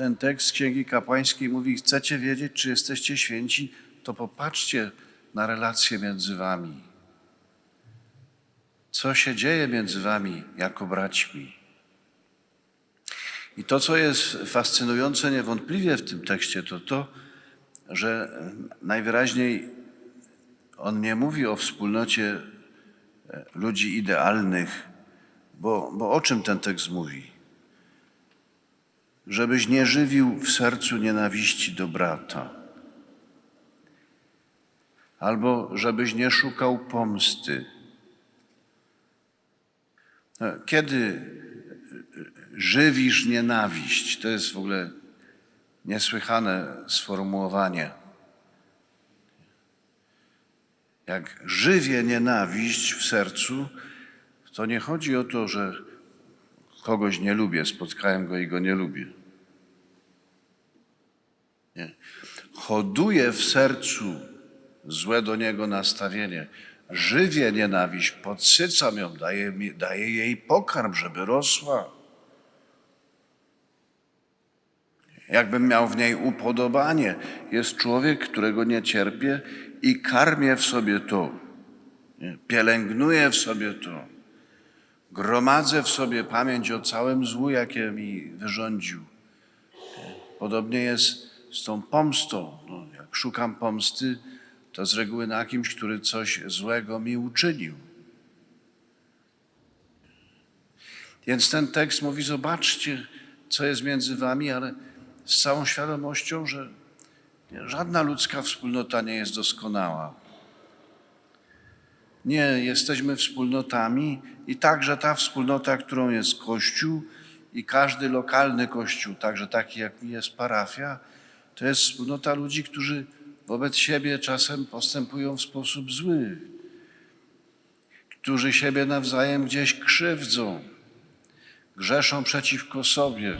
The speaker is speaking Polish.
ten tekst Księgi Kapłańskiej mówi, chcecie wiedzieć, czy jesteście święci, to popatrzcie na relacje między wami. Co się dzieje między wami jako braćmi? I to, co jest fascynujące niewątpliwie w tym tekście, to to, że najwyraźniej on nie mówi o wspólnocie e, ludzi idealnych, bo, bo o czym ten tekst mówi? Żebyś nie żywił w sercu nienawiści do brata, albo żebyś nie szukał pomsty. E, Kiedy żywisz nienawiść, to jest w ogóle niesłychane sformułowanie. Jak żywię nienawiść w sercu, to nie chodzi o to, że kogoś nie lubię, spotkałem go i go nie lubię. Nie. W sercu złe do niego nastawienie. Żywię nienawiść, podsycam ją, daję, daję jej pokarm, żeby rosła. Jakbym miał w niej upodobanie. Jest człowiek, którego nie cierpię i karmię w sobie to. Pielęgnuję w sobie to. Gromadzę w sobie pamięć o całym złu, jakie mi wyrządził. Nie? Podobnie jest z tą pomstą. No, jak szukam pomsty, to z reguły na kimś, który coś złego mi uczynił. Więc ten tekst mówi: Zobaczcie, co jest między wami, ale z całą świadomością, że żadna ludzka wspólnota nie jest doskonała. Nie, jesteśmy wspólnotami i także ta wspólnota, którą jest Kościół i każdy lokalny Kościół, także taki jak jest parafia, to jest wspólnota ludzi, którzy wobec siebie czasem postępują w sposób zły, którzy siebie nawzajem gdzieś krzywdzą, grzeszą przeciwko sobie.